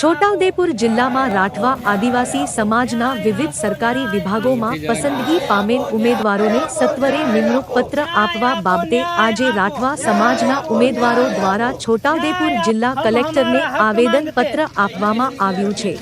છોટાઉદેપુર જિલ્લામાં રાઠવા આદિવાસી સમાજના વિવિધ સરકારી વિભાગોમાં પસંદગી પામેલ ઉમેદવારોને સત્વરે નિમણૂક પત્ર આપવા બાબતે આજે રાઠવા સમાજના ઉમેદવારો દ્વારા છોટાઉદેપુર જિલ્લા કલેક્ટરને આવેદન પત્ર આપવામાં આવ્યું છે.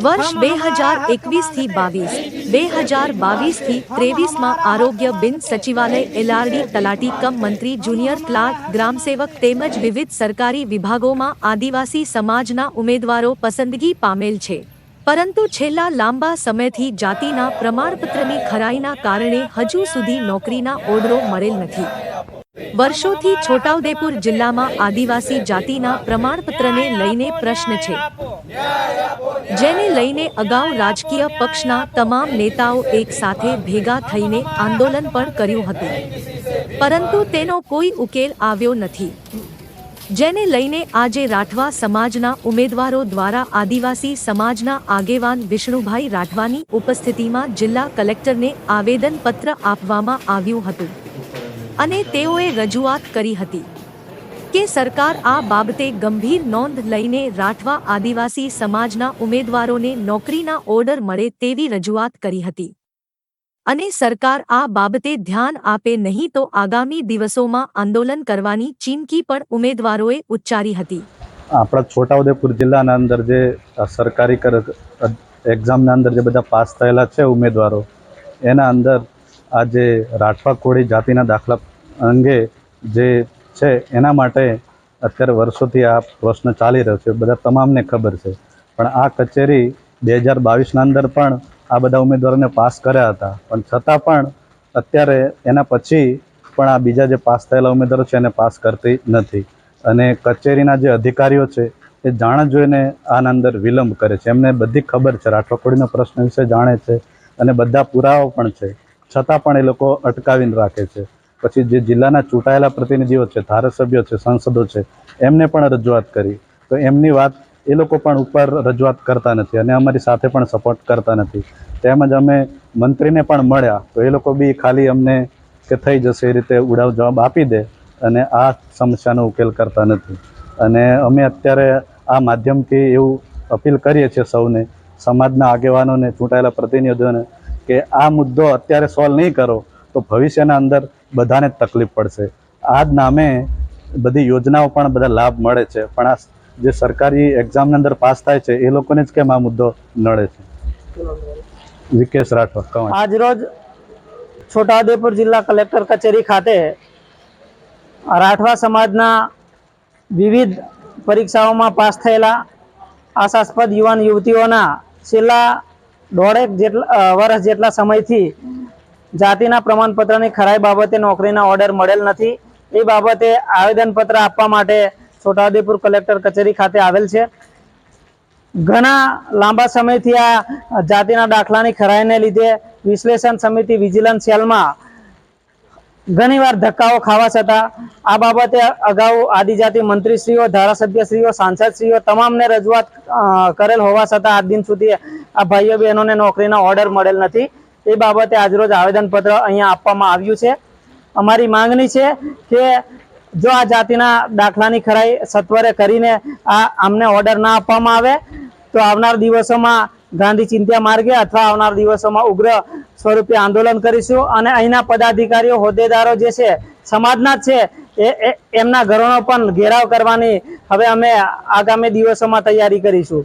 વર્ષ બે હજાર એકવીસથી બાવીસ બે હજાર બાવીસથી ત્રેવીસમાં આરોગ્ય બિન સચિવાલય એલઆરડી તલાટી કમ મંત્રી જુનિયર ક્લાર્ક, ગ્રામસેવક તેમજ વિવિધ સરકારી વિભાગોમાં આદિવાસી સમાજના ઉમેદવારો પસંદગી પામેલ છે. પરંતુ છેલ્લા લાંબા સમયથી જાતિના પ્રમાણપત્રની ખરાઈના કારણે હજુ સુધી નોકરીના ઓર્ડરો મળેલ નથી. વર્ષોથી છોટાઉદેપુર જિલ્લામાં આદિવાસી જાતિના પ્રમાણપત્રને લઈને પ્રશ્ન છે. લઈને અગાઉ રાજકીય પક્ષના તમામ નેતાઓ એક સાથે ભેગા થઈને આંદોલન પણ કર્યું હતું. પરંતુ તેનો કોઈ ઉકેલ આવ્યો નથી. જેને લઈને આજે રાઠવા સમાજના ઉમેદવારો દ્વારા આદિવાસી સમાજના આગેવાન વિષ્ણુભાઈ રાઠવાની ઉપસ્થિતિમાં જિલ્લા કલેક્ટરને આવેદનપત્ર આપવામાં આવ્યું હતું અને તેઓએ રજૂઆત કરી હતી. કે સરકાર આ બાબતે ગંભીર નોંધ લઈને રાઠવા આદિવાસી સમાજના ઉમેદવારોને નોકરીના ઓર્ડર મળે તેવી રજૂઆત કરી હતી. અને સરકાર આ બાબતે ધ્યાન આપે નહીં તો આગામી દિવસોમાં આંદોલન કરવાની ચીમકી પણ ઉમેદવારોએ ઉચ્ચારી હતી. આપણા છોટાઉદેપુર જિલ્લાના અંદર જે સરકારી એક્ઝામના અંદર જે બધા પાસ થયેલા છે ઉમેદવારો, એના અંદર આ જે રાઠવા કોળી જાતિના દાખલા અંગે જે છે, એના માટે અત્યારે વર્ષોથી આ પ્રશ્ન ચાલી રહ્યો છે. બધા તમામને ખબર છે. પણ આ કચેરી બે હજાર બાવીસના અંદર પણ આ બધા ઉમેદવારોને પાસ કર્યા હતા. પણ છતાં પણ અત્યારે એના પછી પણ આ બીજા જે પાસ થયેલા ઉમેદવારો છે, એને પાસ કરતી નથી. અને કચેરીના જે અધિકારીઓ છે, એ જાણ જોઈને આના અંદર વિલંબ કરે છે. એમને બધી ખબર છે. રાઠવાખોડીના પ્રશ્ન વિશે જાણે છે અને બધા પુરાવા પણ છે. છતાં પણ એ લોકો અટકાવીને રાખે છે. પછી જે જિલ્લાના ચૂંટાયેલા પ્રતિનિધિઓ છે, ધારાસભ્યો છે, સાંસદો છે, એમને પણ રજૂઆત કરી. તો એમની વાત એ લોકો પણ ઉપર રજૂઆત કરતા નથી અને અમારી સાથે પણ સપોર્ટ કરતા નથી. તેમજ અમે મંત્રીને પણ મળ્યા, તો એ લોકો બી ખાલી અમને કે થઈ જશે એ રીતે ઉડાવ જવાબ આપી દે અને આ સમસ્યાનો ઉકેલ કરતા નથી. અને અમે અત્યારે આ માધ્યમથી એવું અપીલ કરીએ છીએ સૌને, સમાજના આગેવાનોને, ચૂંટાયેલા પ્રતિનિધિઓને કે આ મુદ્દો અત્યારે સોલ્વ નહીં કરો, તો ભવિષ્યના અંદર બધાને તકલીફ પડશે. આ જ નામે બધી યોજનાઓ પણ બધા લાભ મળે છે. પણ આ જે સરકારી એક્ઝામની અંદર પાસ થાય છે, એ લોકોને જ કેમ આ મુદ્દો નડે છે? વિકેશ રાઠવા કવાંટ આજરોજ છોટાઉદેપુર જિલ્લા કલેક્ટર કચેરી ખાતે રાઠવા સમાજના વિવિધ પરીક્ષાઓમાં પાસ થયેલા આશાસ્પદ યુવાન યુવતીઓના છેલ્લા દોઢેક જેટલા વર્ષ જેટલા સમયથી જાતિના પ્રમાણપત્રની ખરાઈ બાબતે નોકરીના ઓર્ડર મળેલ નથી. એ બાબતે આવેદનપત્ર આપવા માટે છોટાઉદેપુર કલેક્ટર કચેરી ખાતે આવેલ છે. ઘણા લાંબા સમયથી આ જાતિના દાખલાની ખરાઈને લીધે વિશ્લેષણ સમિતિ વિજિલન્સ સેલમાં ઘણીવાર ધક્કાઓ ખાવા છતાં આ બાબતે અગાઉ આદિજાતિ મંત્રીશ્રીઓ, ધારાસભ્યશ્રીઓ, સાંસદશ્રીઓ તમામને રજૂઆત કરેલ હોવા છતાં આજ દિન સુધી આ ભાઈઓ બહેનોને નોકરીના ઓર્ડર મળેલ નથી. એ બાબતે આજરોજ આવેદનપત્ર અહીંયા આપવામાં આવ્યું છે. અમારી માંગણી છે કે જો આ જાતિના દાખલાની ખરાઈ સત્વરે કરીને આ અમને ઓર્ડર ના આપવામાં આવે, તો આવનાર દિવસોમાં ગાંધી ચિંત્યા માર્ગે અથવા આવનાર દિવસોમાં ઉગ્ર સ્વરૂપે આંદોલન કરીશું અને અહીંના પદાધિકારીઓ, હોદ્દેદારો જે છે, સમાજના જ છે એ, એમના ઘરોનો પણ ઘેરાવ કરવાની હવે અમે આગામી દિવસોમાં તૈયારી કરીશું.